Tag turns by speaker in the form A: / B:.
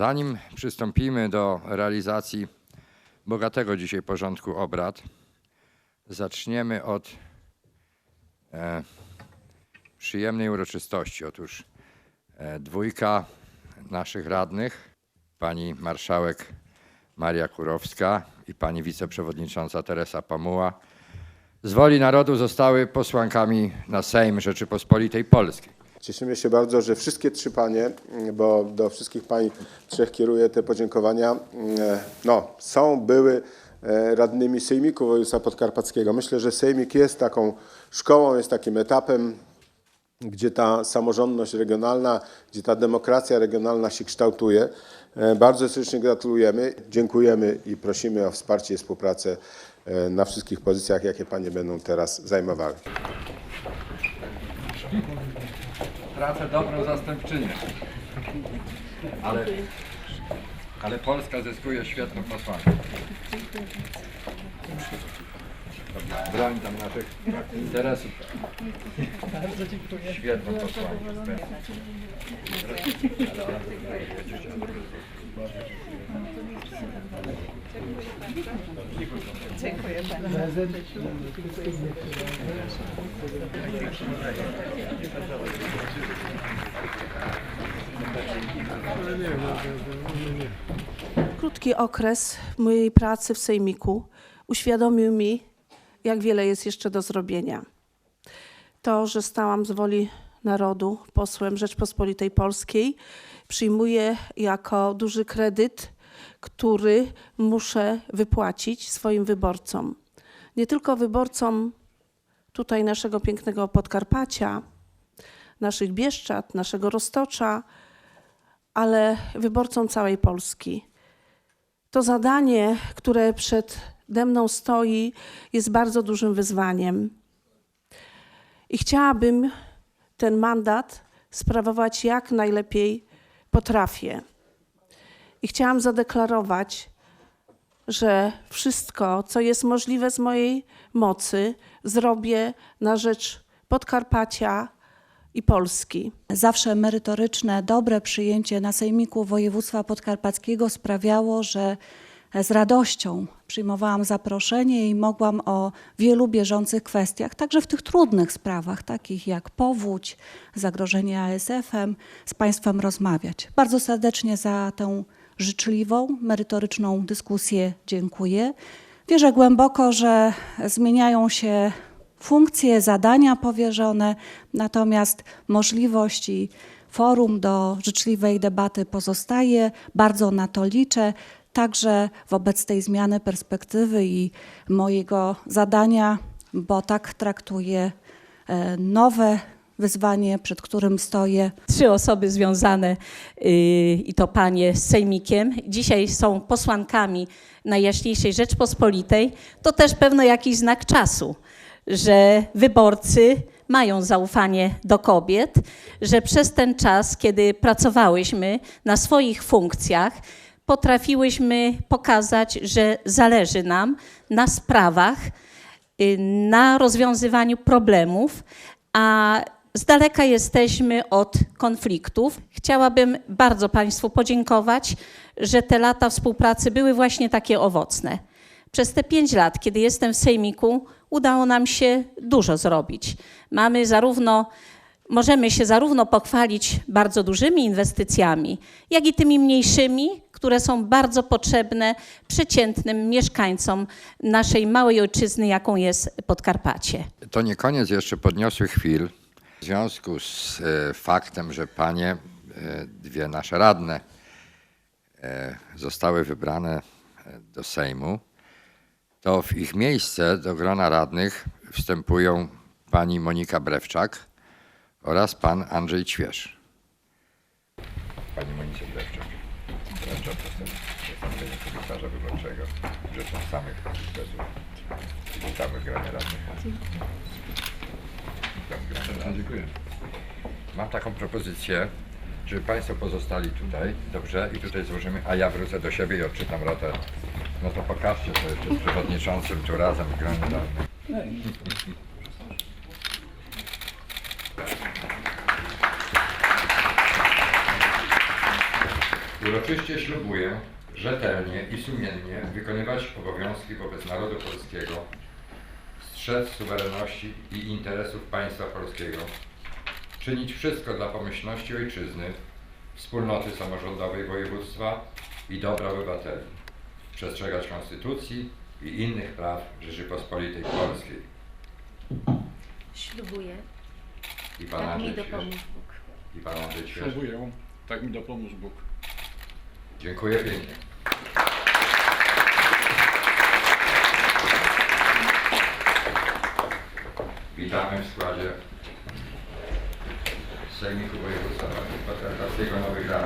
A: Zanim przystąpimy do realizacji bogatego dzisiaj porządku obrad, zaczniemy od e, przyjemnej uroczystości. Otóż e, dwójka naszych radnych, pani marszałek Maria Kurowska i pani wiceprzewodnicząca Teresa Pamuła, z woli narodu zostały posłankami na Sejm Rzeczypospolitej Polskiej.
B: Cieszymy się bardzo, że wszystkie trzy panie, bo do wszystkich pań trzech kieruję te podziękowania, no, są, były e, radnymi Sejmiku Województwa Podkarpackiego. Myślę, że Sejmik jest taką szkołą, jest takim etapem, gdzie ta samorządność regionalna, gdzie ta demokracja regionalna się kształtuje. E, Bardzo serdecznie gratulujemy, dziękujemy i prosimy o wsparcie i współpracę e, na wszystkich pozycjach, jakie panie będą teraz zajmowały.
A: Tracę dobrą zastępczynię. Ale, ale Polska zyskuje świetną posłankę. Broń tam naszych interesów. Świetną posłankę.
C: Krótki okres mojej pracy w Sejmiku uświadomił mi, jak wiele jest jeszcze do zrobienia. To, że stałam z woli narodu posłem Rzeczpospolitej Polskiej, przyjmuję jako duży kredyt, który muszę wypłacić swoim wyborcom. Nie tylko wyborcom tutaj naszego pięknego Podkarpacia, naszych Bieszczad, naszego Roztocza, ale wyborcom całej Polski. To zadanie, które przede mną stoi, jest bardzo dużym wyzwaniem. I chciałabym ten mandat sprawować jak najlepiej potrafię. I chciałam zadeklarować, że wszystko, co jest możliwe z mojej mocy, zrobię na rzecz Podkarpacia i Polski.
D: Zawsze merytoryczne, dobre przyjęcie na Sejmiku Województwa Podkarpackiego sprawiało, że z radością przyjmowałam zaproszenie i mogłam o wielu bieżących kwestiach, także w tych trudnych sprawach, takich jak powódź, zagrożenie ASF-em, z Państwem rozmawiać. Bardzo serdecznie za tę życzliwą, merytoryczną dyskusję dziękuję. Wierzę głęboko, że zmieniają się funkcje, zadania powierzone, natomiast możliwość i forum do życzliwej debaty pozostaje. Bardzo na to liczę. Także wobec tej zmiany perspektywy i mojego zadania, bo tak traktuję e, nowe wyzwanie, przed którym stoję,
E: trzy osoby związane yy, i to panie z Sejmikiem. Dzisiaj są posłankami Najjaśniejszej Rzeczpospolitej. To też pewno jakiś znak czasu, że wyborcy mają zaufanie do kobiet, że przez ten czas, kiedy pracowałyśmy na swoich funkcjach, potrafiłyśmy pokazać, że zależy nam na sprawach, y, na rozwiązywaniu problemów, a z daleka jesteśmy od konfliktów. Chciałabym bardzo Państwu podziękować, że te lata współpracy były właśnie takie owocne. Przez te pięć lat, kiedy jestem w Sejmiku, udało nam się dużo zrobić. Mamy zarówno, możemy się zarówno pochwalić bardzo dużymi inwestycjami, jak i tymi mniejszymi, które są bardzo potrzebne przeciętnym mieszkańcom naszej małej ojczyzny, jaką jest Podkarpacie.
A: To nie koniec jeszcze podniosłych chwil. W związku z e, faktem, że panie, e, dwie nasze radne, e, zostały wybrane do Sejmu, to w ich miejsce do grona radnych wstępują pani Monika Brewczak oraz pan Andrzej Ćwierz. Pani Monice Brewczak. Zastępczynią sekretarza wyborczego. Życzę samych sukcesów. Witamy w gronie radnych. Serdecznie dziękuję. Mam taką propozycję, żeby Państwo pozostali tutaj, dobrze, i tutaj złożymy, a ja wrócę do siebie i odczytam ratę. No to pokażcie to jeszcze z przewodniczącym tu razem gronie radnych. Uroczyście ślubuję rzetelnie i sumiennie wykonywać obowiązki wobec narodu polskiego, strzec suwerenności i interesów państwa polskiego, czynić wszystko dla pomyślności ojczyzny, wspólnoty samorządowej województwa i dobra obywateli, przestrzegać konstytucji i innych praw Rzeczypospolitej Polskiej.
F: Ślubuję,
A: I Pan
F: tak mi
A: Andrzej Ćwierz-
F: dopomóż Bóg.
A: I Pan Andrzej.
G: Ślubuję, tak mi dopomóż Bóg.
A: Dziękuję pięknie. सैनिक उपयोग छ पश्चात दसैँ गाउँमा बिग्रा